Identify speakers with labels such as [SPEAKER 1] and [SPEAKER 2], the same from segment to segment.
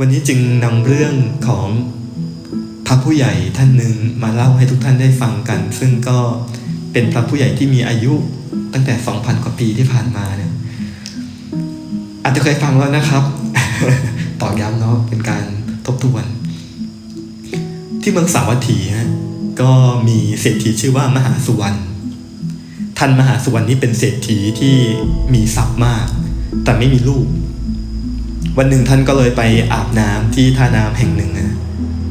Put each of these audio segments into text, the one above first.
[SPEAKER 1] วันนี้จึงนำเรื่องของพระผู้ใหญ่ท่านหนึ่งมาเล่าให้ทุกท่านได้ฟังกัน ซึ่งก็เป็นพระผู้ใหญ่ที่มีอายุตั้งแต่ 2,000 กว่าปีที่ผ่านมาเนี่ยอาจจะเคยฟังแล้วนะครับ ตอกย้ำเนาะเป็นการทบทวน ที่เมืองสาวัตถีฮะก็มีเศรษฐีชื่อว่ามหาสุวรรณท่านมหาสุวรรณนี่เป็นเศรษฐีที่มีทรัพย์มาก แต่ไม่มีลูก วันหนึ่งท่านก็เลยไปอาบน้ำที่ท่าน้ำแห่งหนึ่งนะ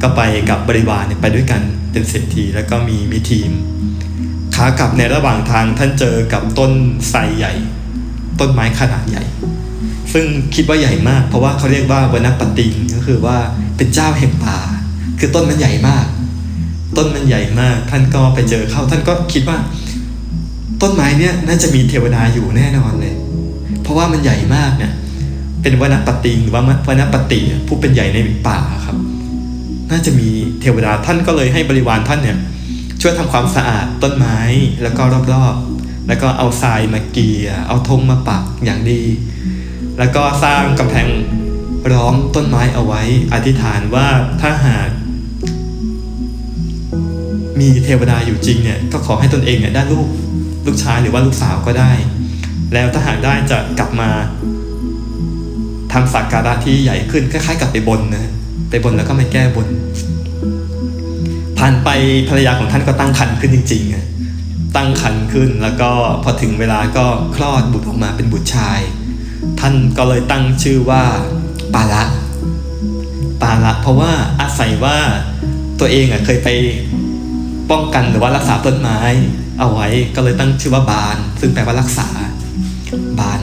[SPEAKER 1] ก็ไปกับบริวารเนี่ยไปด้วยกันเป็นเศรษฐีแล้วก็มีมีทีมขากลับในระหว่างทางท่านเจอกับต้นไทรใหญ่ ต้นไม้ขนาดใหญ่ ซึ่งคิดว่าใหญ่มาก เพราะว่าเขาเรียกว่าวนปติงก็คือว่าเป็นเจ้าแห่งป่า คือต้นมันใหญ่มาก ต้นมันใหญ่มาก ท่านก็ไปเจอเข้าท่านก็คิดว่า ต้นไม้เนี่ยน่าจะมีเทวดาอยู่แน่นอนเลย เพราะว่ามันใหญ่มากเนี่ย เป็นวนปติงหรือว่าวนปติผู้เป็นใหญ่ในป่าครับ น่าจะมีเทวดาท่านก็เลยให้บริวารท่านเนี่ยช่วยทำความสะอาดต้นไม้แล้วก็รอบๆ แล้วก็เอาทรายมาเกลี่ยเอาธงมาปักอย่างดี แล้วก็สร้างกำแพงล้อมต้นไม้เอาไว้ อธิษฐานว่าถ้าหากมีเทวดาอยู่จริงเนี่ยก็ขอให้ตนเองเนี่ยได้ลูกลูกชายหรือว่าลูกสาวก็ได้ แล้วถ้าหากได้จะกลับมา ทำสักการะที่ใหญ่ขึ้นคล้ายๆกับไปบนนะไปบนแล้วก็มาแก้บน ผ่านไปภรรยาของท่านก็ตั้งครรภ์ขึ้นจริงๆตั้งครรภ์ขึ้นแล้วก็พอถึงเวลาก็คลอดบุตรออกมาเป็นบุตรชาย ท่านก็เลยตั้งชื่อว่าปาละปาละเพราะว่าอาศัยว่าตัวเองอะเคยไปป้องกันหรือว่ารักษาต้นไม้ เอาไว้ก็เลยตั้งชื่อว่าบาน ซึ่งแปลว่ารักษาบาน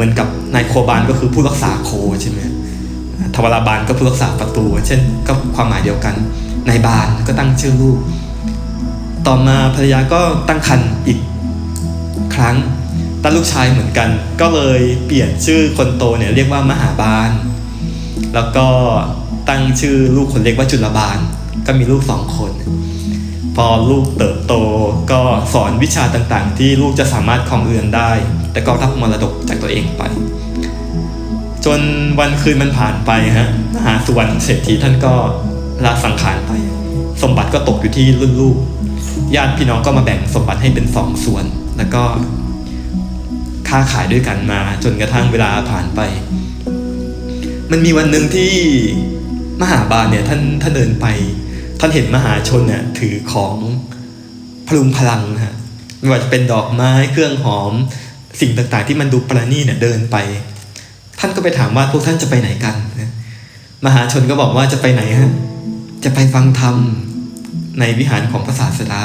[SPEAKER 1] เหมือนกับนายโคบานก็คือผู้รักษาโคใช่ไหมทวารบาลก็ผู้รักษาประตู เช่นก็ความหมายเดียวกันนายบานก็ตั้งชื่อลูก ต่อมาภรรยาก็ตั้งครรภ์อีกครั้งตั้งลูกชายเหมือนกัน ก็เลยเปลี่ยนชื่อคนโตเนี่ยเรียกว่ามหาบาล แล้วก็ตั้งชื่อลูกคนเล็กว่าจุลบาล ก็มีลูกสองคน พอลูกเติบโตก็สอนวิชาต่างๆ ที่ลูกจะสามารถครองเรือนได้ แต่ก็รับมรดกจากตัวเองไป จนวันคืนมันผ่านไปฮะมหาสุวรรณเศรษฐีท่านก็ละสังขารไป สมบัติก็ตกอยู่ที่รุ่นลูกญาติพี่น้องก็มาแบ่งสมบัติให้เป็นสองส่วน แล้วก็ค้าขายด้วยกันมาจนกระทั่งเวลาผ่านไป มันมีวันหนึ่งที่มหาบาลเนี่ยท่านท่านเดินไป ท่านเห็นมหาชนเนี่ยถือของพลุงพลังฮะไม่ว่าจะเป็นดอกไม้เครื่องหอม สิ่งต่างๆ ที่มันดูประณีเนี่ยเดินไป ท่านก็ไปถามว่าพวกท่านจะไปไหนกัน มหาชนก็บอกว่าจะไปไหนฮะจะไปฟังธรรมในวิหารของพระศาสดา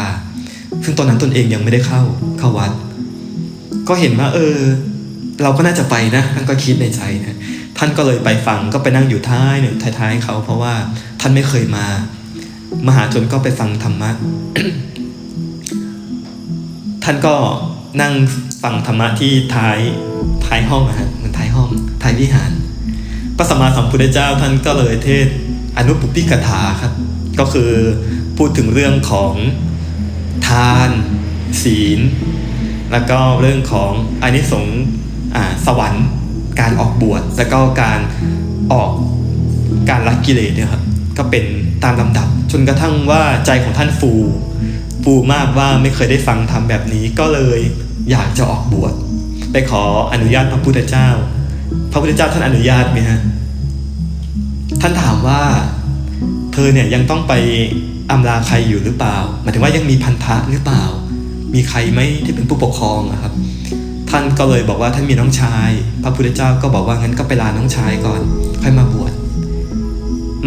[SPEAKER 1] ซึ่งตอนนั้นตนเองยังไม่ได้เข้าเข้าวัด ก็เห็นว่า เออ เราก็น่าจะไปนะท่านก็คิดในใจนะท่านก็เลยไปฟังก็ไปนั่งอยู่ท้ายเนี่ยท้ายๆเขาเพราะว่าท่านไม่เคยมา มหาชนก็ไปฟังธรรมะท่านก็ นั่งฟังธรรมะที่ท้ายท้ายห้องนะฮะเหมือนท้ายห้องท้ายวิหารพระสัมมาสัมพุทธเจ้าท่านก็เลยเทศอนุปุปปิกถาครับ ก็คือพูดถึงเรื่องของทาน ศีล แล้วก็เรื่องของอานิสงส์อ่าสวรรค์ การออกบวชแล้วก็การออกการละกิเลสเนี่ยครับก็เป็นตามลำดับ จนกระทั่งว่าใจของท่านฟู ฟูมากว่าไม่เคยได้ฟังทำแบบนี้ก็เลย อยากจะออกบวชไปขออนุญาตพระพุทธเจ้า พระพุทธเจ้าท่านอนุญาตไหมฮะท่านถามว่า เธอเนี่ยยังต้องไปอำลาใครอยู่หรือเปล่าหมายถึงว่ายังมีพันธะหรือเปล่า มีใครไหมที่เป็นผู้ปกครองอะครับ ท่านก็เลยบอกว่าท่านมีน้องชาย พระพุทธเจ้าก็บอกว่างั้นก็ไปลาน้องชายก่อนค่อยมาบวช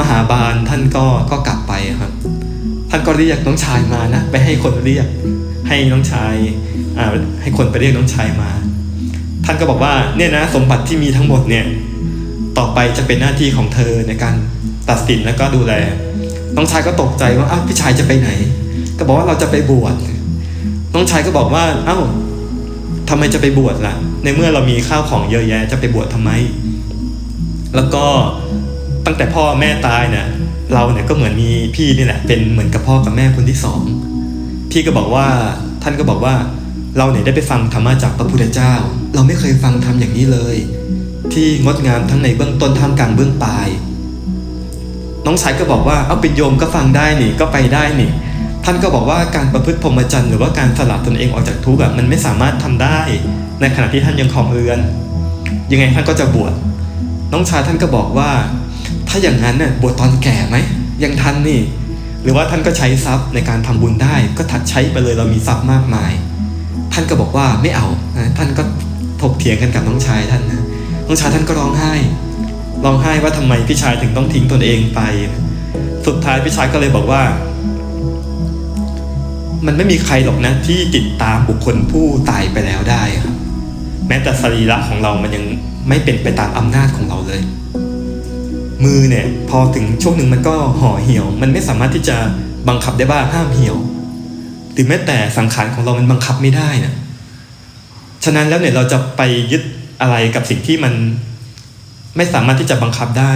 [SPEAKER 1] มหาบาลท่านก็ก็กลับไปครับ ท่านก็เรียกน้องชายมานะไปให้คนเรียกให้น้องชาย ให้คนไปเรียกน้องชายมา ท่านก็บอกว่าเนี่ยนะสมบัติที่มีทั้งหมดเนี่ยต่อไปจะเป็นหน้าที่ของเธอในการตัดสินแล้วก็ดูแล น้องชายก็ตกใจว่าอ้าวพี่ชายจะไปไหน ก็บอกว่าเราจะไปบวชน้องชายก็บอกว่าเอ้าทำไมจะไปบวชล่ะ ในเมื่อเรามีข้าวของเยอะแยะจะไปบวชทำไม แล้วก็ตั้งแต่พ่อแม่ตายเนี่ยเราเนี่ยก็เหมือนมีพี่นี่แหละเป็นเหมือนกับพ่อกับแม่คนที่สองพี่ก็บอกว่าท่านก็บอกว่า เราเนี่ยได้ไปฟังธรรมะจากพระพุทธเจ้า เราไม่เคยฟังธรรมอย่างนี้เลย ที่งดงามทั้งในเบื้องต้นท่ามกลางเบื้องปลาย น้องชายก็บอกว่าเอาเป็นโยมก็ฟังได้นี่ก็ไปได้นี่ ท่านก็บอกว่าการประพฤติพรหมจรรย์หรือว่าการสละตนเองออกจากทุกข์มันไม่สามารถทำได้ ในขณะที่ท่านยังครองเรือน ยังไงท่านก็จะบวชน้องชายท่านก็บอกว่า ถ้าอย่างนั้นน่ะบวชตอนแก่ไหมยังทันนี่ หรือว่าท่านก็ใช้ทรัพย์ในการทำบุญได้ ก็ถัดใช้ไปเลยเรามีทรัพย์มากมาย ท่านก็บอกว่าไม่เอานะท่านก็ถกเถียงกันกับน้องชายท่านนะน้องชายท่านก็ร้องไห้ร้องไห้ว่าทำไมพี่ชายถึงต้องทิ้งตนเองไป สุดท้ายพี่ชายก็เลยบอกว่า มันไม่มีใครหรอกนะที่ติดตามบุคคลผู้ตายไปแล้วได้ครับ แม้แต่สรีระของเรามันยังไม่เป็นไปตามอำนาจของเราเลย มือเนี่ยพอถึงช่วงหนึ่งมันก็ห่อเหี่ยว มันไม่สามารถที่จะบังคับได้ว่าห้ามเหี่ยว รือแม้แต่สังขารของเรามันบังคับไม่ได้นะฉะนั้นแล้วเนี่ยเราจะไปยึดอะไรกับสิ่งที่มันไม่สามารถที่จะบังคับได้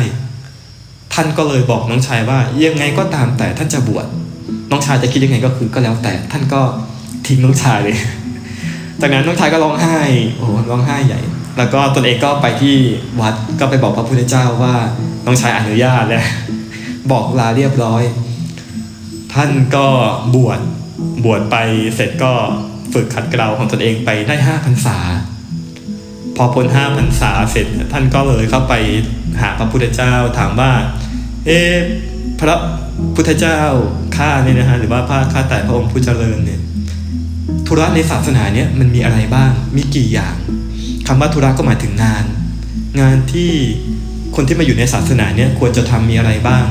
[SPEAKER 1] ท่านก็เลยบอกน้องชายว่ายังไงก็ตามแต่ท่านจะบวชน้องชายจะคิดยังไงก็คือก็แล้วแต่ท่านก็ทิ้งน้องชายเลย จากนั้นน้องชายก็ร้องไห้ โอ้ร้องไห้ใหญ่ แล้วก็ตนเองก็ไปที่วัดก็ไปบอกพระพุทธเจ้าว่าน้องชายอนุญาตแล้วบอกลาเรียบร้อย ท่านก็บวช บวชไปเสร็จก็ฝึกขัดเกลาของตนเองไปได้ห้าพรรษา พอพ้นห้าพรรษาเสร็จท่านก็เลยเข้าไปหาพระพุทธเจ้าถามว่า เอพระพุทธเจ้าข้าเนี่ยนะฮะหรือว่าพระข้าแต่พระองค์ผู้เจริญเนี่ยธุระในศาสนาเนี่ยมันมีอะไรบ้างมีกี่อย่างคำว่าธุระก็หมายถึงงาน งานที่คนที่มาอยู่ในศาสนาเนี่ยควรจะทำมีอะไรบ้าง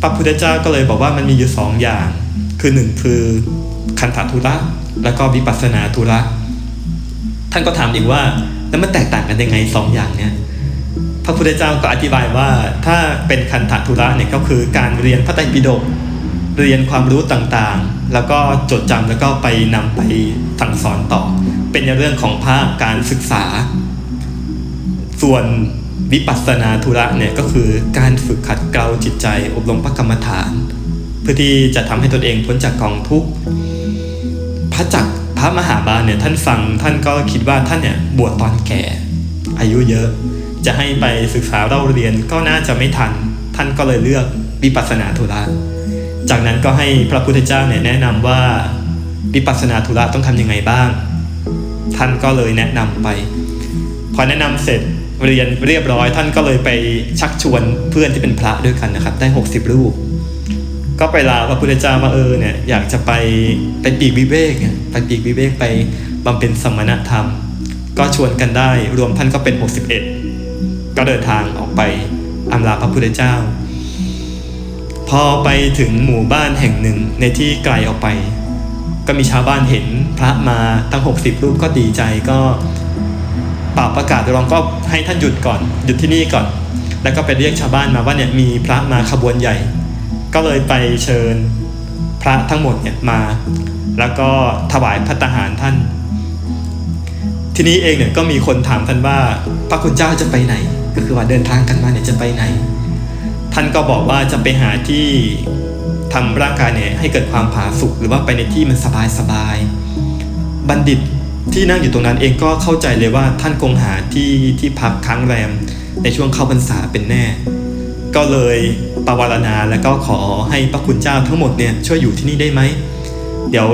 [SPEAKER 1] พระพุทธเจ้าก็เลยบอกว่ามันมีอยู่สองอย่าง คือหนึ่งคือคันธธุระแล้วก็วิปัสนาธุระท่านก็ถามอีกว่าแล้วมันแตกต่างกันยังไงสองอย่างเนี่ยพระพุทธเจ้าก็อธิบายว่าถ้าเป็นคันธธุระเนี่ยก็คือการเรียนพระไตรปิฎกเรียนความรู้ต่างๆ แล้วก็จดจำแล้วก็ไปนำไปสั่งสอนต่อ เป็นในเรื่องของภาคการศึกษา ส่วนวิปัสสนาธุระเนี่ยก็คือการฝึกขัดเกลาจิตใจ อบรมพระกรรมฐาน เพื่อที่จะทำให้ตนเองพ้นจากกองทุกข์พระจักรพระมหาบาลเนี่ยท่านฟังท่านก็คิดว่าท่านเนี่ยบวชตอนแก่ อายุเยอะ จะให้ไปศึกษาเล่าเรียนก็น่าจะไม่ทัน ท่านก็เลยเลือกวิปัสสนาธุระจากนั้นก็ให้พระพุทธเจ้าเนี่ยแนะนำว่าวิปัสสนาธุระต้องทำยังไงบ้าง ท่านก็เลยแนะนำไป พอแนะนำเสร็จเรียนเรียบร้อย ท่านก็เลยไปชักชวนเพื่อนที่เป็นพระด้วยกันนะครับ ได้ 60รูป ก็ไปลาพระพุทธเจ้าว่าเออเนี่ยอยากจะไปไปปีกวิเวกเนี่ยไปปีกวิเวกไปบำเพ็ญสมณธรรม ก็ชวนกันได้รวมท่านก็เป็น 61 ก็เดินทางออกไปอำลาพระพุทธเจ้า พอไปถึงหมู่บ้านแห่งหนึ่งในที่ไกลออกไป ก็มีชาวบ้านเห็นพระมาตั้ง 60 รูปก็ดีใจก็ป่าประกาศรองก็ให้ท่านหยุดก่อนหยุดที่นี่ก่อน แล้วก็ไปเรียกชาวบ้านมาว่าเนี่ยมีพระมาขบวนใหญ่ ก็เลยไปเชิญพระทั้งหมดเนี่ยมา แล้วก็ถวายพระทหารท่าน ทีนี้เองเนี่ยก็มีคนถามท่านว่าพระคุณเจ้าจะไปไหน ก็คือว่าเดินทางกันมาเนี่ยจะไปไหน ท่านก็บอกว่าจะไปหาที่ทำร่างกายเนี่ยให้เกิดความผาสุกหรือว่าไปในที่มันสบายสบายๆบัณฑิตที่นั่งอยู่ตรงนั้นเองก็เข้าใจเลยว่าท่านคงหาที่ที่พักค้างแรมในช่วงเข้าพรรษาเป็นแน่ ก็เลย ปวารณา แล้วก็ขอให้พระคุณเจ้าทั้งหมดเนี่ยช่วยอยู่ที่นี่ได้ไหม เดี๋ยว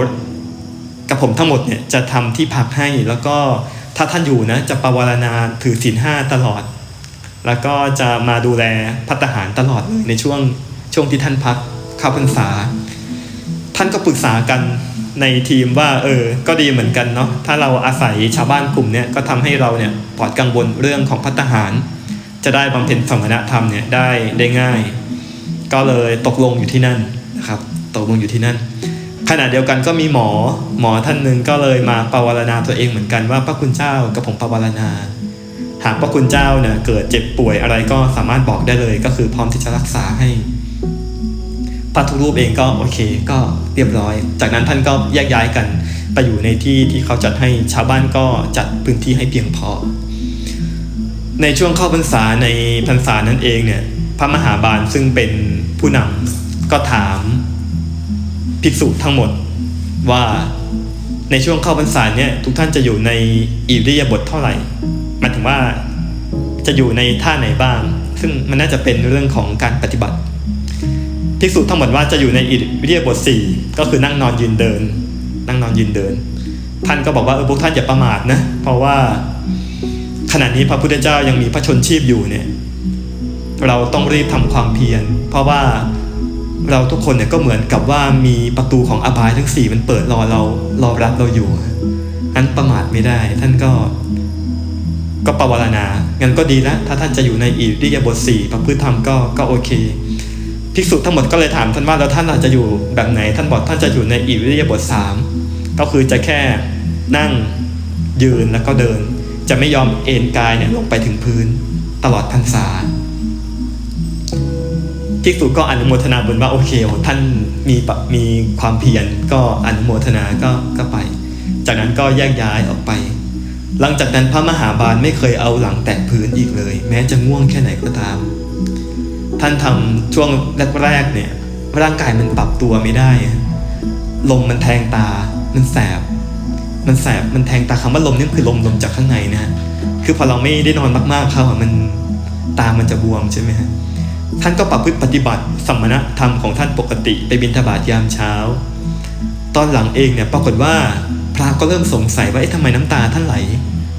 [SPEAKER 1] กับผมทั้งหมดเนี่ยจะทำที่พักให้แล้วก็ถ้าท่านอยู่นะจะปวารณาถือศีลห้าตลอด แล้วก็จะมาดูแลพัฒหารตลอดเลยในช่วงช่วงที่ท่านพักเข้าพรรษา ท่านก็ปรึกษากันในทีมว่าเออ ก็ดีเหมือนกันเนาะถ้าเราอาศัยชาวบ้านกลุ่มเนี้ยก็ทำให้เราเนี่ยปลอดกังวลเรื่องของพัฒหาร จะได้บำเพ็ญสมณธรรมเนี่ยได้ได้ง่าย ก็เลยตกลงอยู่ที่นั่นนะครับตกลงอยู่ที่นั่น ขณะเดียวกันก็มีหมอหมอท่านหนึ่งก็เลยมาปวารณาตัวเองเหมือนกันว่าพระคุณเจ้ากับผมปวารณา หากพระคุณเจ้าเนี่ยเกิดเจ็บป่วยอะไรก็สามารถบอกได้เลย ก็คือพร้อมที่จะรักษาให้พระทุกรูปเองก็โอเคก็เรียบร้อย จากนั้นท่านก็แยกย้ายกันไปอยู่ในที่ที่เขาจัดให้ชาวบ้านก็จัดพื้นที่ให้เพียงพอ ในช่วงเข้าพรรษาในพรรษานั้นเองเนี่ยพระมหาบาลซึ่งเป็น ผู้นำก็ถามภิกษุทั้งหมดว่าในช่วงเข้าพรรษาเนี่ยทุกท่านจะอยู่ในอิริยาบถเท่าไหร่หมายถึงว่าจะอยู่ในท่าไหนบ้าง ซึ่งมันน่าจะเป็นเรื่องของการปฏิบัติภิกษุทั้งหมดว่าจะอยู่ในอิริยาบถสี่ก็คือนั่งนอนยืนเดิน นั่งนอนยืนเดิน ท่านก็บอกว่าเออพวกท่านอย่าประมาทนะเพราะว่าขณะนี้พระพุทธเจ้ายังมีพระชนชีพอยู่เนี่ย เราต้องรีบทำความเพียร เพราะว่าเราทุกคนเนี่ยก็เหมือนกับว่ามีประตูของอบายทั้งสี่มันเปิดรอเรารอรับเราอยู่อันประมาทไม่ได้ ท่านก็ ก็ปรารณางั้นก็ดีแล้วถ้าท่านจะอยู่ในอิริยาบถสี่ประพฤติธรรมก็ก็โอเคภิกษุทั้งหมดก็เลยถามท่านว่าแล้วท่านอาจจะอยู่แบบไหน ท่านบอกท่านจะอยู่ในอิริยาบถสามก็คือจะแค่นั่งยืนแล้วก็เดิน จะไม่ยอมเอนกายเนี่ยลงไปถึงพื้นตลอดพรรษา ภิกษุก็อนุโมทนาบุญว่าโอเคท่านมีมีความเพียรก็อนุโมทนาก็ก็ไป จากนั้นก็แยกย้ายออกไป หลังจากนั้นพระมหาบาลไม่เคยเอาหลังแตะพื้นอีกเลย แม้จะง่วงแค่ไหนก็ตาม ท่านทำช่วงแรกๆเนี่ยร่างกายมันปรับตัวไม่ได้ ลมมันแทงตา มันแสบ มันแสบ มันแทงตาคำว่าลมนี่คือลมลมจากข้างในนะฮะคือพอเราไม่ได้นอนมากๆเข้าอะมันตามันจะบวมใช่ไหมฮะ ท่านก็ประพฤติปฏิบัติสมณธรรมของท่านปกติไปบิณฑบาตยามเช้า ตอนหลังเองเนี่ยปรากฏว่าพระก็เริ่มสงสัยว่าเอ๊ะทำไมน้ำตาท่านไหล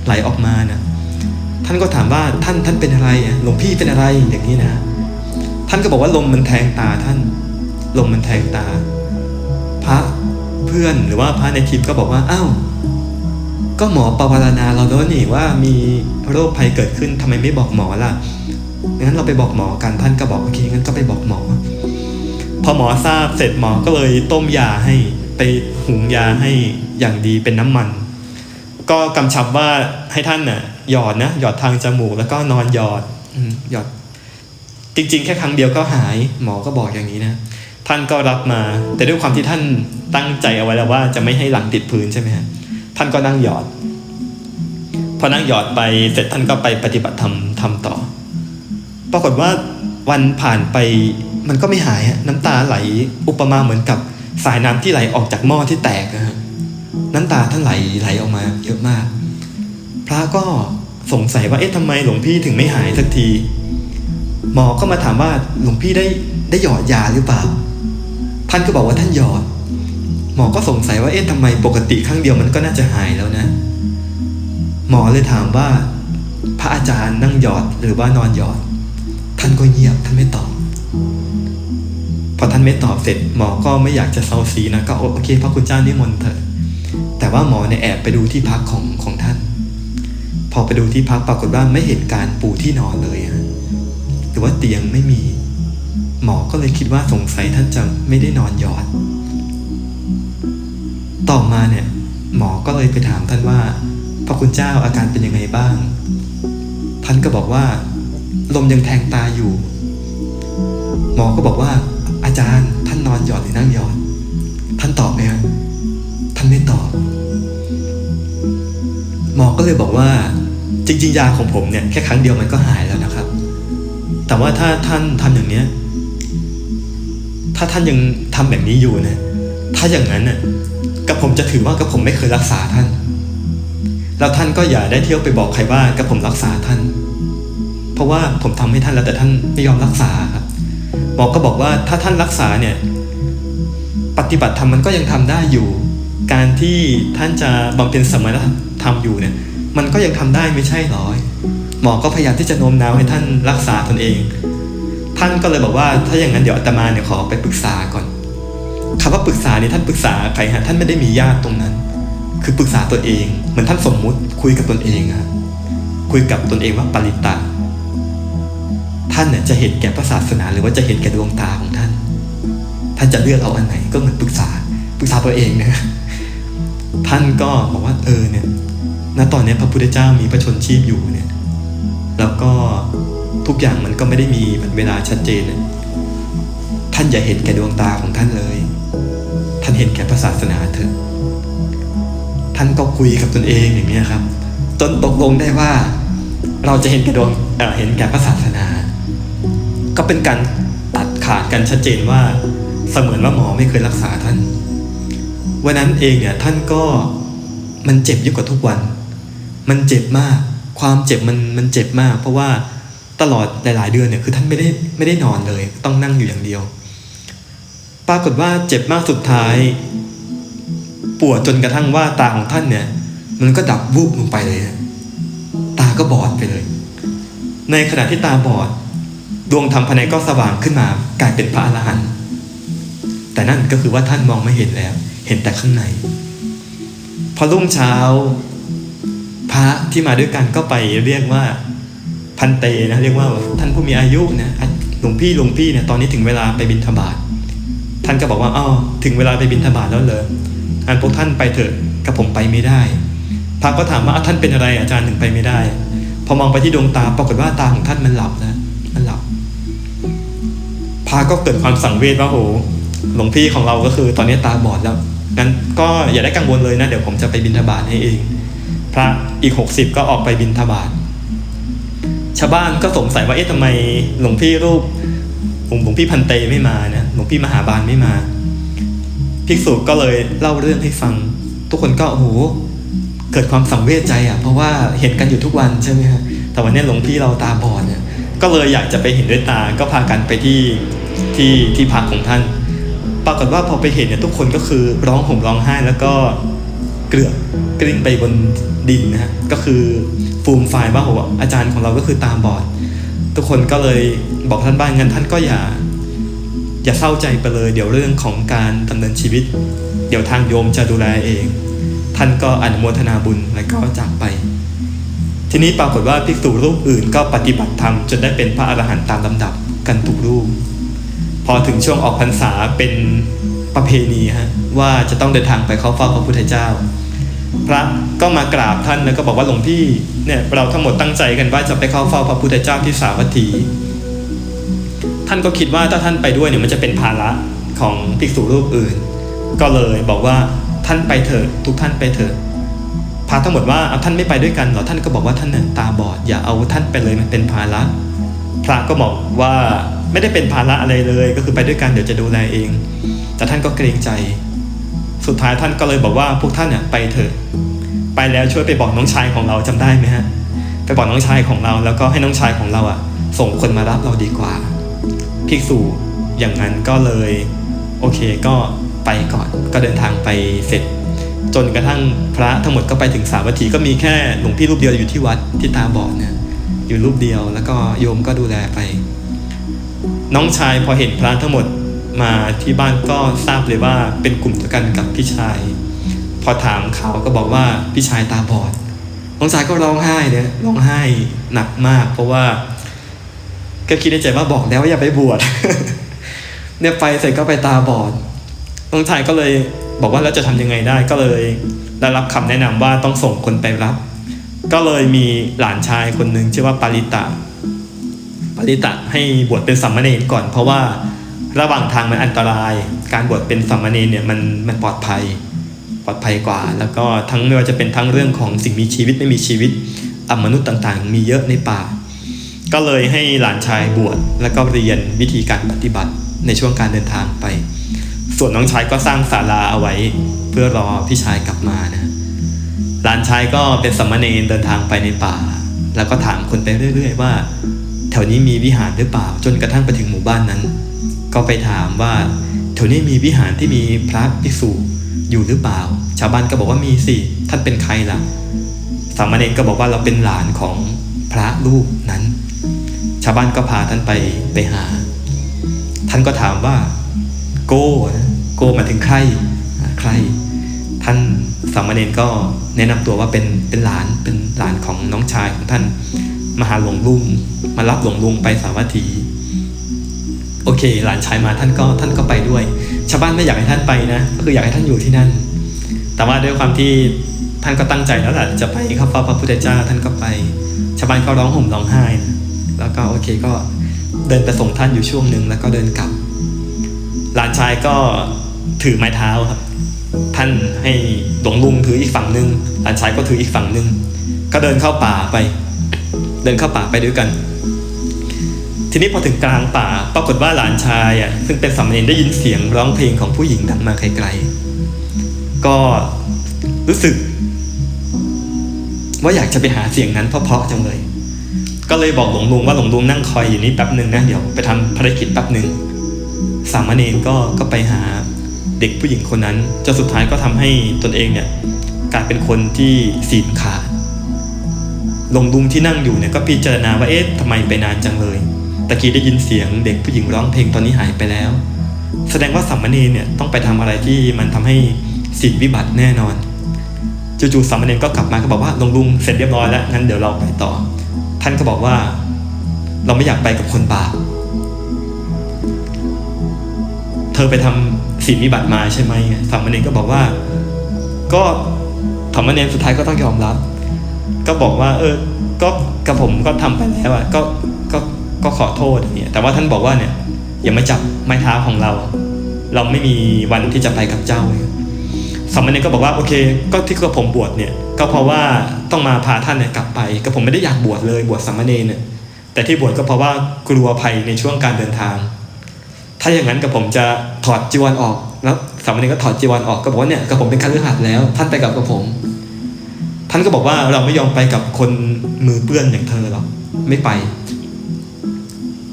[SPEAKER 1] ไหลออกมานะท่านก็ถามว่าท่านท่านเป็นอะไรหลวงพี่เป็นอะไรอย่างนี้นะ ท่านก็บอกว่าลมมันแทงตาท่านลมมันแทงตา พระเพื่อนหรือว่าพระในทีมก็บอกว่าอ้าวก็หมอปรารณาเราแล้วนี่ว่ามีโรคภัยเกิดขึ้นทำไมไม่บอกหมอล่ะ งั้นเราไปบอกหมอกันท่านก็บอกโอเคงั้นก็ไปบอกหมอ พอหมอทราบเสร็จหมอก็เลยต้มยาให้ไปหุงยาให้อย่างดีเป็นน้ำมัน ก็กำชับว่าให้ท่านน่ะหยอดนะหยอดทางจมูกแล้วก็นอนหยอดหยอด จริง ๆ แค่ครั้งเดียวก็หายหมอก็บอกอย่างนี้นะท่านก็รับมา แต่ด้วยความที่ท่านตั้งใจเอาไว้แล้วว่าจะไม่ให้หลังติดพื้นใช่ไหมฮะท่านก็นั่งหยอด พอนั่งหยอดไปเสร็จท่านก็ไปปฏิบัติธรรมทำต่อ ปรากฏว่าวันผ่านไปมันก็ไม่หายน้ำตาไหลอุปมาเหมือนกับสายน้ำที่ไหลออกจากหม้อที่แตกนะฮะน้ำตาท่านไหลไหลออกมาเยอะมาก พระก็สงสัยว่าเอ๊ะทำไมหลวงพี่ถึงไม่หายสักที หมอก็มาถามว่าหลวงพี่ได้ได้หยอดยาหรือเปล่า ท่านก็บอกว่าท่านหยอด หมอก็สงสัยว่าเอ๊ะทำไมปกติครั้งเดียวมันก็น่าจะหายแล้วนะ หมอเลยถามว่า พระอาจารย์นั่งหยอดหรือว่านอนหยอดานก็เงียบท่านไม่ตอบ พอท่านไม่ตอบเสร็จหมอก็ไม่อยากจะเซาซีนะก็โอเคพระคุณเจ้านิมนต์เถอะ แต่ว่าหมอเนี่ยแอบไปดูที่พักของของท่าน พอไปดูที่พักปรากฏว่าไม่เห็นการปูที่นอนเลยฮะหรือว่าเตียงไม่มี หมอก็เลยคิดว่าสงสัยท่านจะไม่ได้นอนหยอด ต่อมาเนี่ยหมอก็เลยไปถามท่านว่า พระคุณเจ้าอาการเป็นยังไงบ้าง ท่านก็บอกว่า ลมยังแทงตาอยู่ หมอก็บอกว่า อาจารย์ท่านนอนหยอดหรือนั่งหยอด ท่านตอบไหมครับท่านไม่ตอบ หมอก็เลยบอกว่าจริงๆยาของผมเนี่ยแค่ครั้งเดียวมันก็หายแล้วนะครับ แต่ว่าถ้าท่านทำอย่างเนี้ย ถ้าท่านยังทำแบบนี้อยู่เนี่ยถ้าอย่างนั้นน่ะกับผมจะถือว่ากับผมไม่เคยรักษาท่าน แล้วท่านก็อย่าได้เที่ยวไปบอกใครว่ากับผมรักษาท่าน เพราะว่าผมทำให้ท่านแล้วแต่ท่านไม่ยอมรักษาครับหมอก็บอกว่าถ้าท่านรักษาเนี่ยปฏิบัติธรรมมันก็ยังทำได้อยู่ การที่ท่านจะบำเพ็ญสมณธรรมอยู่เนี่ย มันก็ยังทำได้ไม่ใช่หรอหมอก็พยายามที่จะโน้มน้าวให้ท่านรักษาตนเอง ท่านก็เลยบอกว่าถ้าอย่างนั้นเดี๋ยวอาตมาเนี่ยขอไปปรึกษาก่อนคำว่าปรึกษาเนี่ยท่านปรึกษาใครฮะท่านไม่ได้มีญาติตรงนั้น คือปรึกษาตนเอง เหมือนท่านสมมุติคุยกับตนเองอะคุยกับตนเองว่าปริตตะ ท่านเนี่ยจะเห็นแก่พระศาสนา หรือว่าจะเห็นแก่ดวงตาของท่าน ท่านจะเลือกเอาอันไหนก็เหมือนปรึกษาปรึกษาตัวเองนะท่านก็บอกว่าเออเนี่ยณตอนนี้พระพุทธเจ้ามีพระชนชีพอยู่เนี่ยแล้วก็ทุกอย่างมันก็ไม่ได้มีมันเวลาชัดเจนเลยท่านอย่าเห็นแก่ดวงตาของท่านเลย ท่านเห็นแก่พระศาสนาเถอะท่านก็คุยกับตนเองอย่างนี้ครับ จนตกลงได้ว่า เราจะเห็นแก่ดวงเเห็นแก่พระศาสนา ก็เป็นการตัดขาดกันชัดเจนว่า เสมือนว่าหมอไม่เคยรักษาท่าน วันนั้นเองเนี่ยท่านก็มันเจ็บยิ่งกว่าทุกวัน มันเจ็บมาก ความเจ็บมันมันเจ็บมาก เพราะว่าตลอดหลาย ๆ เดือนเนี่ยคือท่านไม่ได้ไม่ได้นอนเลย ต้องนั่งอยู่อย่างเดียว ปรากฏว่าเจ็บมากสุดท้าย ปวดจนกระทั่งว่าตาของท่านเนี่ย มันก็ดับวูบลงไปเลย ตาก็บอดไปเลย ในขณะที่ตาบอด ดวงธรรมภายในก็สว่างขึ้นมากลายเป็นพระอรหันต์แต่นั่นก็คือว่าท่านมองไม่เห็นแล้ว เห็นแต่ข้างใน พอรุ่งเช้า พระที่มาด้วยกันก็ไปเรียกว่าพันเตนะเรียกว่าท่านผู้มีอายุนะหลวงพี่หลวงพี่เนี่ยตอนนี้ถึงเวลาไปบิณฑบาตท่านก็บอกว่าอ้าวถึงเวลาไปบิณฑบาตแล้วเหรออันพวกท่านไปเถอะกับผมไปไม่ได้พระก็ถามว่าท่านเป็นอะไรอาจารย์ถึงไปไม่ได้ พอมองไปที่ดวงตาปรากฏว่าตาของท่านมันหลับนะมันหลับ พระก็เกิดความสังเวชว่าโหหลวงพี่ของเราก็คือตอนนี้ตาบอดแล้วงั้นก็อย่าได้กังวลเลยนะเดี๋ยวผมจะไปบิณฑบาตให้เอง พระอีกหกสิบก็ออกไปบิณฑบาตชาวบ้านก็สงสัยว่าเอ๊ะทำไมหลวงพี่รูปหลวงหลวงพี่พันเตไม่มานะหลวงพี่มหาบาลไม่มา ภิกษุก็เลยเล่าเรื่องให้ฟัง ทุกคนก็โอ้โหเกิดความสังเวชใจอะเพราะว่าเห็นกันอยู่ทุกวันใช่ไหมฮะแต่วันนี้หลวงพี่เราตาบอดเนี่ยก็เลยอยากจะไปเห็นด้วยตาก็พากันไปที่ ที่ที่พักของท่าน ปรากฏว่าพอไปเห็นเนี่ยทุกคนก็คือร้องห่มร้องไห้แล้วก็เกลือกกลิ้งไปบนดินนะฮะก็คือฟูมไฟายว่าโหอาจารย์ของเราก็คือตามบอด ทุกคนก็เลยบอกท่านบ้างงั้นท่านก็อย่า อย่าเศร้าใจไปเลย เดี๋ยวเรื่องของการดำเนินชีวิต เดี๋ยวทางโยมจะดูแลเอง ท่านก็อนุโมทนาบุญแล้วก็จากไป ทีนี้ปรากฏว่าภิกษุรูปอื่นก็ปฏิบัติธรรมจนได้เป็นพระอรหันต์ตามลำดับกันทุกรูป พอถึงช่วงออกพรรษาเป็นประเพณีฮะว่าจะต้องเดินทางไปเข้าเฝ้าพระพุทธเจ้า พระก็มากราบท่านแล้วก็บอกว่าหลวงพี่เนี่ยเราทั้งหมดตั้งใจกันว่าจะไปเข้าเฝ้าพระพุทธเจ้าที่สาวัตถี ท่านก็คิดว่าถ้าท่านไปด้วยเนี่ยมันจะเป็นภาระของภิกษุรูปอื่น ก็เลยบอกว่าท่านไปเถอะทุกท่านไปเถอะพระทั้งหมดว่าเอาท่านไม่ไปด้วยกันเหรอท่านก็บอกว่าท่านน่ะตาบอดอย่าเอาท่านไปเลยมันเป็นภาระพระก็บอกว่า ไม่ได้เป็นภาระอะไรเลย ก็คือไปด้วยกันเดี๋ยวจะดูแลเอง แต่ท่านก็เกรงใจ สุดท้ายท่านก็เลยบอกว่าพวกท่านเนี่ยไปเถอะ ไปแล้วช่วยไปบอกน้องชายของเราจำได้ไหมฮะ ไปบอกน้องชายของเราแล้วก็ให้น้องชายของเราอะ ส่งคนมารับเราดีกว่า ภิกษุอย่างนั้นก็เลย โอเคก็ไปก่อนก็เดินทางไปเสร็จ จนกระทั่งพระทั้งหมดก็ไปถึงสาวัตถีก็มีแค่หลวงพี่รูปเดียวอยู่ที่วัดที่ตาบอดเนี่ยอยู่รูปเดียวแล้วก็โยมก็ดูแลไป น้องชายพอเห็นพระทั้งหมดมาที่บ้านก็ทราบเลยว่าเป็นกลุ่มเดียวกันกับพี่ชาย พอถามเขาก็บอกว่าพี่ชายตาบอด น้องชายก็ร้องไห้เนี่ยร้องไห้หนักมาก เพราะว่าก็คิดในใจว่าบอกแล้วว่าอย่าไปบวชเนี่ยไปเสร็จก็ไปตาบอด น้องชายก็เลยบอกว่าแล้วจะทำยังไงได้ก็เลยได้รับคำแนะนำว่าต้องส่งคนไปรับ ก็เลยมีหลานชายคนหนึ่งชื่อว่าปาริตะ ปาริตะให้บวชเป็นสามเณรก่อน เพราะว่าระหว่างทางมันอันตราย การบวชเป็นสามเณรเนี่ยมันมันปลอดภัยปลอดภัยกว่า แล้วก็ทั้งไม่ว่าจะเป็นทั้งเรื่องของสิ่งมีชีวิตไม่มีชีวิตอมนุษย์ต่างๆ มีเยอะในป่า ก็เลยให้หลานชายบวชแล้วก็เรียนวิธีการปฏิบัติในช่วงการเดินทางไป ส่วนน้องชายก็สร้างศาลาเอาไว้ เพื่อรอพี่ชายกลับมานะหลานชายก็เป็นสามเณรเดินทางไปในป่า แล้วก็ถามคนไปเรื่อย ๆ ว่า ถวนี้มีวิหารหรือเปล่า จนกระทั่งไปถึงหมู่บ้านนั้น ก็ไปถามว่าแถวนี้มีวิหารที่มีพระภิกษุอยู่หรือเปล่า ชาวบ้านก็บอกว่ามีสิ ท่านเป็นใครล่ะ สามเณรก็บอกว่าเราเป็นหลานของพระรูปนั้น ชาวบ้านก็พาท่านไปไปหา ท่านก็ถามว่า โก้นะโก้หมายถึงใครใคร ท่านสามเณรก็แนะนำตัวว่าเป็นเป็นหลานเป็นหลานของน้องชายของท่านมหาหลวงลุง มารับหลวงลุงไปสาวัตถี โอเค หลานชายมาท่านก็ท่านก็ไปด้วย ชาวบ้านไม่อยากให้ท่านไปนะก็คืออยากให้ท่านอยู่ที่นั่น แต่ว่าด้วยความที่ท่านก็ตั้งใจแล้วแหละจะไปเข้าเฝ้าพระพุทธเจ้าท่านก็ไป ชาวบ้านก็ร้องห่มร้องไห้นะแล้วก็โอเคก็เดินไปส่งท่านอยู่ช่วงหนึ่งแล้วก็เดินกลับ หลานชายก็ถือไม้เท้าครับ ท่านให้หลวงลุงถืออีกฝั่งหนึ่งหลานชายก็ถืออีกฝั่งหนึ่งก็เดินเข้าป่าไป เดินเข้าป่าไปด้วยกัน ทีนี้พอถึงกลางป่า ปรากฏว่าหลานชายอะซึ่งเป็นสามเณรได้ยินเสียงร้องเพลงของผู้หญิงดังมาไกลๆ ก็รู้สึก ว่าอยากจะไปหาเสียงนั้นเพราะๆจังเลย ก็เลยบอกหลวงลุงว่าหลวงลุงนั่งคอยอยู่นี่แป๊บหนึ่งนะเดี๋ยวไปทำภารกิจแป๊บหนึ่งสามเณรก็ก็ไปหาเด็กผู้หญิงคนนั้นจนสุดท้ายก็ทำให้ตนเองเนี่ยกลายเป็นคนที่ศีลขาดหลวงลุงที่นั่งอยู่เนี่ยก็พิจารณาว่าเอ๊ะทำไมไปนานจังเลย ตะกี้ได้ยินเสียงเด็กผู้หญิงร้องเพลงตอนนี้หายไปแล้ว แสดงว่าสามเณรเนี่ยต้องไปทำอะไรที่มันทำให้ศีลวิบัติแน่นอนจู่ๆสามเณรก็กลับมาก็บอกว่าหลวงลุงเสร็จเรียบร้อยแล้วงั้นเดี๋ยวเราไปต่อ ท่านก็บอกว่า เราไม่อยากไปกับคนบาปเธอไปทำศีลวิบัติมาใช่ไหมสามเณรก็บอกว่า ก็สามเณรสุดท้ายก็ต้องยอมรับ ก็บอกว่า เออ ก็กับผมก็ทำไปแล้วอะก็ ก็ขอโทษอย่างเงี้ยแต่ว่าท่านบอกว่าเนี่ยอย่ามาจับไม้เท้าของเรา เราไม่มีวันที่จะไปกับเจ้าสามเณรก็บอกว่าโอเค ก็ที่กระผมบวชเนี่ยก็เพราะว่าต้องมาพาท่านเนี่ยกลับไปก็ผมไม่ได้อยากบวชเลยบวชสามเณรเนี่ยแต่ที่บวชก็เพราะว่ากลัวภัยในช่วงการเดินทาง ถ้าอย่างนั้นกับผมจะถอดจีวรออกแล้วสามเณรก็ถอดจีวรออกก็บอกว่าเนี่ยกับผมเป็นคฤหัสถ์แล้ว ท่านไปกับกับผม ท่านก็บอกว่าเราไม่ยอมไปกับคนมือเปื้อนอย่างเธอหรอกไม่ไป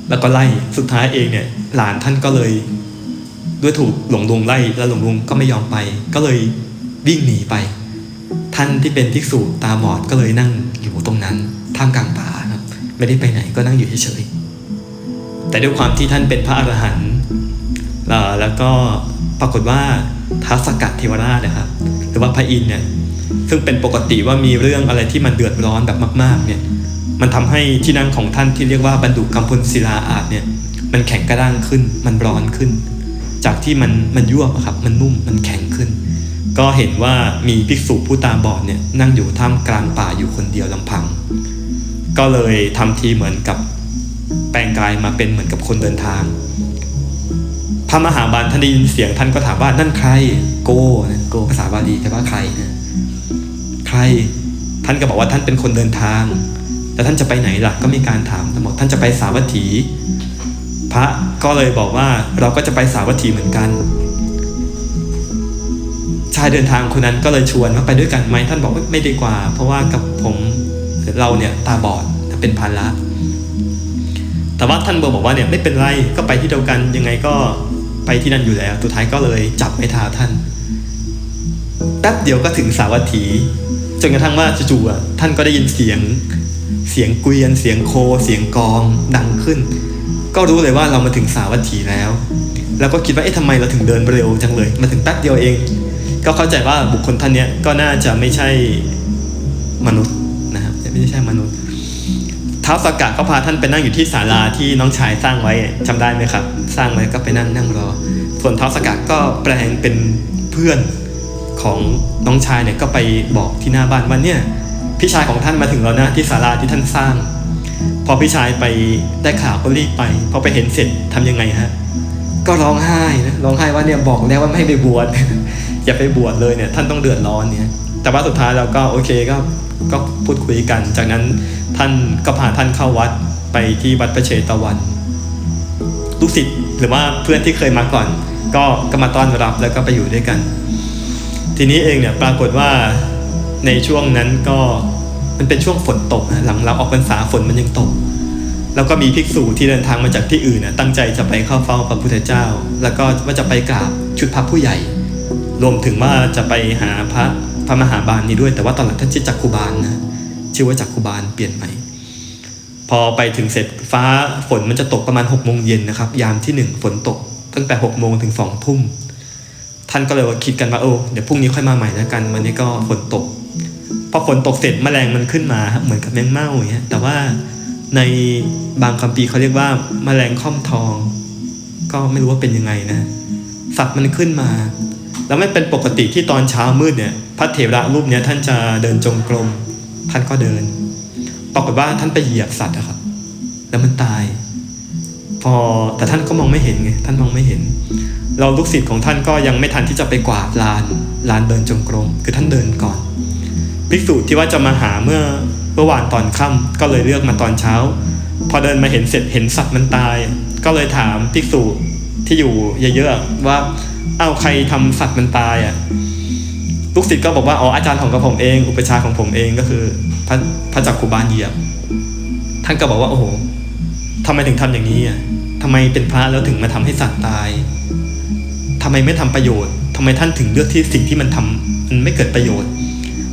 [SPEAKER 1] แล้วก็ไล่สุดท้ายเองเนี่ยหลานท่านก็เลย ด้วยถูกหลวงลุงไล่แล้วหลวงลุงก็ไม่ยอมไป ก็เลยวิ่งหนีไป ท่านที่เป็นภิกษุตาบอดก็เลยนั่งอยู่ตรงนั้นท่ามกลางป่าครับ ไม่ได้ไปไหนก็นั่งอยู่เฉยๆแต่ด้วยความที่ท่านเป็นพระอรหันต์แล้วก็ปรากฏว่าท้าสกัดเทวราชนะครับ หรือว่าพระอินเนี่ยซึ่งเป็นปกติว่ามีเรื่องอะไรที่มันเดือดร้อนแบบมาก ๆเนี่ย มันทำให้ที่นั่งของท่านที่เรียกว่าบรรดุกัมพลศิลาอาจเนี่ยมันแข็งกระด้างขึ้น มันร้อนขึ้น จากที่มันมันยวบอะครับมันนุ่มมันแข็งขึ้น ก็เห็นว่ามีภิกษุผู้ตาบอดเนี่ยนั่งอยู่ท่ามกลางป่าอยู่คนเดียวลำพัง ก็เลยทำทีเหมือนกับแปลงกายมาเป็นเหมือนกับคนเดินทาง พระมหาบาลท่านได้ยินเสียงท่านก็ถามว่านั่นใคร โกนะโกภาษาบาลีแต่ว่าใครนะใครท่านก็บอกว่าท่านเป็นคนเดินทาง แล้วท่านจะไปไหนล่ะก็มีการถามท่านบอกท่านจะไปสาวัตถี พระก็เลยบอกว่าเราก็จะไปสาวัตถีเหมือนกัน ชายเดินทางคนนั้นก็เลยชวนว่าไปด้วยกันไหมท่านบอกว่าไม่ดีกว่า เพราะว่ากับผมเราเนี่ยตาบอดเป็นภาระแต่ว่าท่านบอกว่าเนี่ยไม่เป็นไรก็ไปที่เดียวกันยังไงก็ไปที่นั่นอยู่แล้วสุดท้ายก็เลยจับไม้เท้าท่านแป๊บเดียวก็ถึงสาวัตถีจนกระทั่งว่าจู่ๆท่านก็ได้ยินเสียง เสียงเกวียน เสียงโค เสียงกองดังขึ้น ก็รู้เลยว่าเรามาถึงสาวัตถีแล้ว แล้วก็คิดว่าเอ๊ะทำไมเราถึงเดินเร็วจังเลย มาถึงแป๊บเดียวเอง ก็เข้าใจว่าบุคคลท่านนี้ก็น่าจะไม่ใช่มนุษย์นะครับไม่ใช่มนุษย์ท้าวสกกัดก็พาท่านไปนั่งอยู่ที่ศาลาที่น้องชายสร้างไว้จำได้ไหมครับ สร้างไว้ก็ไปนั่งนั่งรอ ส่วนท้าวสกกัดก็แปลงเป็นเพื่อนของน้องชายเนี่ยก็ไปบอกที่หน้าบ้านว่าเนี่ย พี่ชายของท่านมาถึงแล้วนะที่ศาลาที่ท่านสร้าง พอพี่ชายไปได้ข่าวก็รีบไปพอไปเห็นเสร็จทำยังไงฮะก็ร้องไห้นะร้องไห้ว่าเนี่ยบอกแล้วว่าไม่ให้ไปบวชอย่าไปบวชเลยเนี่ยท่านต้องเดือดร้อนเนี่ย แต่ว่าสุดท้ายเราก็โอเคก็ก็พูดคุยกัน จากนั้นท่านก็พาท่านเข้าวัดไปที่วัดพระเชตวัน ลูกศิษย์หรือว่าเพื่อนที่เคยมาก่อน ก็ก็มาต้อนรับแล้วก็ไปอยู่ด้วยกัน ทีนี้เองเนี่ยปรากฏว่าในช่วงนั้นก็ มันเป็นช่วงฝนตกนะหลังเราออกพรรษาฝนมันยังตก แล้วก็มีภิกษุที่เดินทางมาจากที่อื่นนะตั้งใจจะไปเข้าเฝ้าพระพุทธเจ้า แล้วก็ว่าจะไปกราบชุดพระผู้ใหญ่ รวมถึงว่าจะไปหาพระพระมหาบาลนี้ด้วย แต่ว่าตอนหลังท่านชื่อจักคุบาลนะชื่อว่าจักคุบาลเปลี่ยนใหม่พอไปถึงเสร็จฟ้าฝนมันจะตกประมาณหกโมงเย็นนะครับ ยามที่หนึ่งฝนตก ตั้งแต่หกโมงถึงสองทุ่มท่านก็เลยว่าคิดกันว่าโอ้เดี๋ยวพรุ่งนี้ค่อยมาใหม่แล้วกัน วันนี้ก็ฝนตก พอฝนตกเสร็จแมลงมันขึ้นมาครับเหมือนกับแมงเม่าอย่างเงี้ยแต่ว่าในบางคัมภีเขาเรียกว่าแมลงค่อมทอง ก็ไม่รู้ว่าเป็นยังไงนะสัตว์มันขึ้นมา แล้วไม่เป็นปกติที่ตอนเช้ามืดเนี่ยพระเถระรูปเนี้ยท่านจะเดินจงกรมท่านก็เดินปรากฏว่าท่านไปเหยียบสัตว์อะครับ แล้วมันตาย พอแต่ท่านก็มองไม่เห็นไงท่านมองไม่เห็น เราลูกศิษย์ของท่านก็ยังไม่ทันที่จะไปกวาดลานลานเดินจงกรมคือท่านเดินก่อน ภิกษุที่ว่าจะมาหาเมื่อเมื่อวานตอนค่ำก็เลยเลือกมาตอนเช้า พอเดินมาเห็นเสร็จเห็นสัตว์มันตาย ก็เลยถามภิกษุที่อยู่เยอะๆว่าเอาใครทำสัตว์มันตายอะลูกศิษย์ก็บอกว่าอ๋ออาจารย์ของกระผมเอง อุปชาของผมเองก็คือพระพระจักคุบาลเหยียบ ท่านก็บอกว่าโอ้โหทำไมถึงทำอย่างนี้อะทำไมเป็นพระแล้วถึงมาทำให้สัตว์ตายทำไมไม่ทำประโยชน์ทำไมท่านถึงเลือกที่สิ่งที่มันทำมันไม่เกิดประโยชน์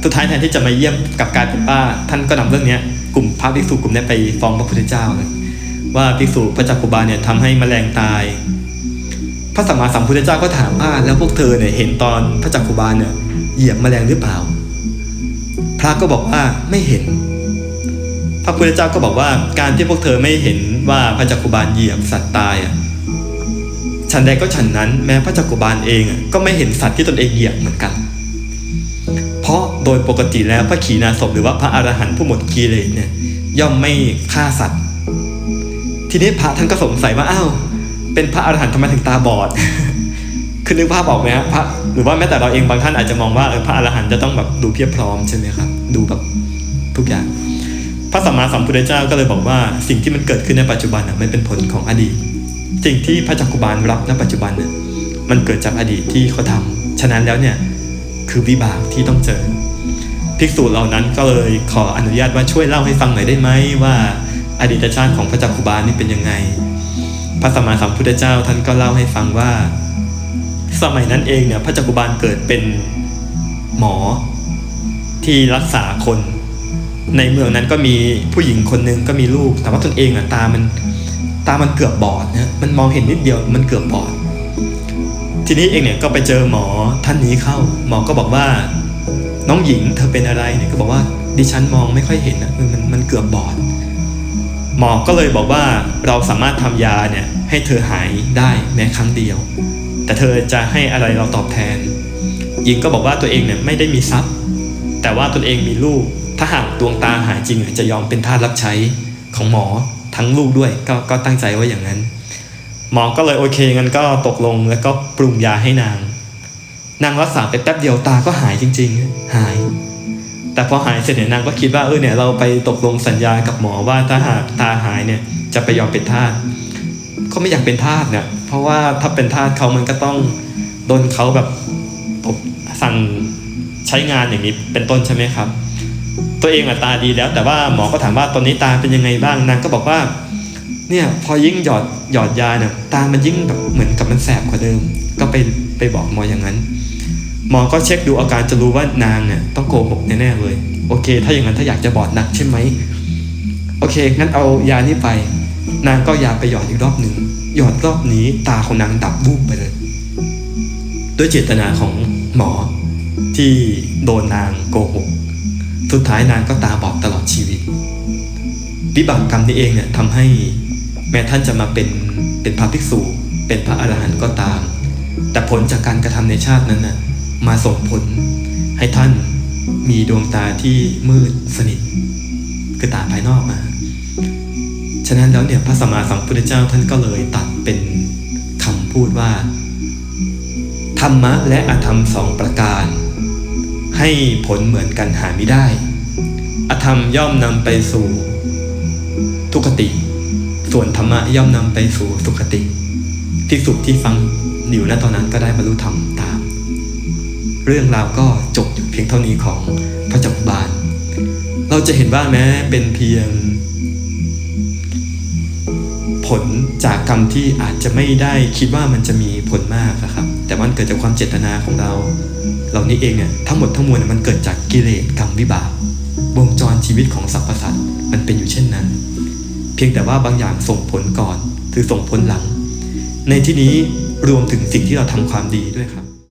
[SPEAKER 1] สุดท้ายแทนที่จะมาเยี่ยมกับกายเป็นว่าท่านก็นำเรื่องนี้กลุ่มพระภิกษุกลุ่มนี้ไปฟ้องพระพุทธเจ้าเลยว่าภิกษุพระจักกุบาลเนี่ยทำให้แมลงตาย พระสัมมาสัมพุทธเจ้าก็ถามว่าแล้วพวกเธอเนี่ยเห็นตอนพระจักกุบาลเนี่ยเหยียบแมลงหรือเปล่า พระก็บอกว่าไม่เห็น พระพุทธเจ้าก็บอกว่าการที่พวกเธอไม่เห็นว่าพระจักกุบาลเหยียบสัตว์ตายอะฉันใดก็ฉันนั้นแม้พระจักกุบาลเองก็ไม่เห็นสัตว์ที่ตนเองเหยียบเหมือนกัน เพราะโดยปกติแล้วพระขีณาสพหรือว่าพระอรหันต์ผู้หมดกิเลสเนี่ยย่อมไม่ฆ่าสัตว์ ทีนี้พระท่านก็สงสัยว่าอ้าวเป็นพระอรหันต์ทำไมถึงตาบอด คือนึกภาพออกไหมพระหรือว่าแม้แต่เราเองบางท่านอาจจะมองว่าเออพระอรหันต์จะต้องแบบดูเพียบพร้อมใช่ไหมครับ ดูแบบทุกอย่าง พระสัมมาสัมพุทธเจ้าก็เลยบอกว่า สิ่งที่มันเกิดขึ้นในปัจจุบันน่ะมันเป็นผลของอดีต สิ่งที่พระจักกุบาลรับณปัจจุบันน่ะมันเกิดจากอดีตที่เขาทำฉะนั้นแล้วเนี่ย คือวิบากที่ต้องเจอ ภิกษุเหล่านั้นก็เลยขออนุญาตว่าช่วยเล่าให้ฟังหน่อยได้ไหมว่าอดีตชาติของพระจักกุบาลนี่เป็นยังไง พระสัมมาสัมพุทธเจ้าท่านก็เล่าให้ฟังว่า สมัยนั้นเองเนี่ยพระจักกุบาลเกิดเป็นหมอที่รักษาคน ในเมืองนั้นก็มีผู้หญิงคนหนึ่งก็มีลูก แต่ว่าตนเองอะตามันตามันเกือบบอดนะมันมองเห็นนิดเดียวมันเกือบบอด ทีนี้เองเนี่ยก็ไปเจอหมอท่านนี้เข้า หมอก็บอกว่า น้องหญิงเธอเป็นอะไรเนี่ยก็บอกว่าดิฉันมองไม่ค่อยเห็นนะมันมันเกือบบอด หมอก็เลยบอกว่าเราสามารถทำยาเนี่ยให้เธอหายได้แม้ครั้งเดียว แต่เธอจะให้อะไรเราตอบแทน หญิงก็บอกว่าตัวเองเนี่ยไม่ได้มีทรัพย์ แต่ว่าตนเองมีลูก ถ้าหากดวงตาหายจริงจะยอมเป็นทาสรับใช้ของหมอทั้งลูกด้วยก็ก็ตั้งใจว่าอย่างนั้น หมอก็เลยโอเคงั้นก็ตกลงแล้วก็ปรุงยาให้นาง นางรักษาไปแป๊บเดียวตาก็หายจริง ๆ หาย แต่พอหายเสร็จเนี่ยนางก็คิดว่าเออเนี่ยเราไปตกลงสัญญากับหมอว่าถ้าหากตาหายเนี่ยจะไปยอมเป็นทาสก็ไม่อยากเป็นทาสเนี่ยเพราะว่าถ้าเป็นทาสเขามันก็ต้องโดนเขาแบบสั่งใช้งานอย่างนี้เป็นต้นใช่ไหมครับ ตัวเองอะตาดีแล้ว แต่ว่าหมอก็ถามว่าตอนนี้ตาเป็นยังไงบ้างนางก็บอกว่า เนี่ยพอยิ่งหยอดหยอดยาเนี่ยตามันยิ่งแบบเหมือนกับมันแสบกว่าเดิม ก็ไปไปบอกหมออย่างนั้น หมอก็เช็คดูอาการจะรู้ว่านางเนี่ยต้องโกหกแน่ๆเลย โอเค ถ้าอย่างนั้นถ้าอยากจะบอดหนักใช่ไหมโอเค งั้นเอายานี้ไป นางก็ยาไปหยอดอีกรอบหนึ่งหยอดรอบนี้ตาของนางดับวูบไปเลย ด้วยเจตนาของหมอที่โดนนางโกหกสุดท้ายนางก็ตาบอดตลอดชีวิตวิบากกรรมนี้เองเนี่ยทำให้ แม้ท่านจะมาเป็นเป็นพระภิกษุ เป็นพระอรหันต์ก็ตาม แต่ผลจากการกระทำในชาตินั้นน่ะมาส่งผลให้ท่านมีดวงตาที่มืดสนิทคือตาภายนอกมา ฉะนั้นแล้วเนี่ยพระสัมมาสัมพุทธเจ้าท่านก็เลยตัดเป็นคำพูดว่า ธรรมะและอธรรมสองประการ ให้ผลเหมือนกันหาไม่ได้ อธรรมย่อมนำไปสู่ทุกขติ ส่วนธรรมะย่อมนำไปสู่สุขติ ที่สุขที่ฟังอยู่ณตอนนั้นก็ได้บรรลุธรรมตาม เรื่องราวก็จบอยู่เพียงเท่านี้ของพระจักรบาล เราจะเห็นว่าแม้เป็นเพียง ผลจากกรรมที่อาจจะไม่ได้คิดว่ามันจะมีผลมากนะครับ แต่มันเกิดจากความเจตนาของเรา เหล่านี้เองเนี่ยทั้งหมดทั้งมวลมันเกิดจากกิเลสกรรมวิบากวงจรชีวิตของสรรพสัตว์มันเป็นอยู่เช่นนั้น พียงแต่ว่าบางอย่างส่งผลก่อน คือส่งผลหลัง ในที่นี้รวมถึงสิ่งที่เราทำความดีด้วยครับ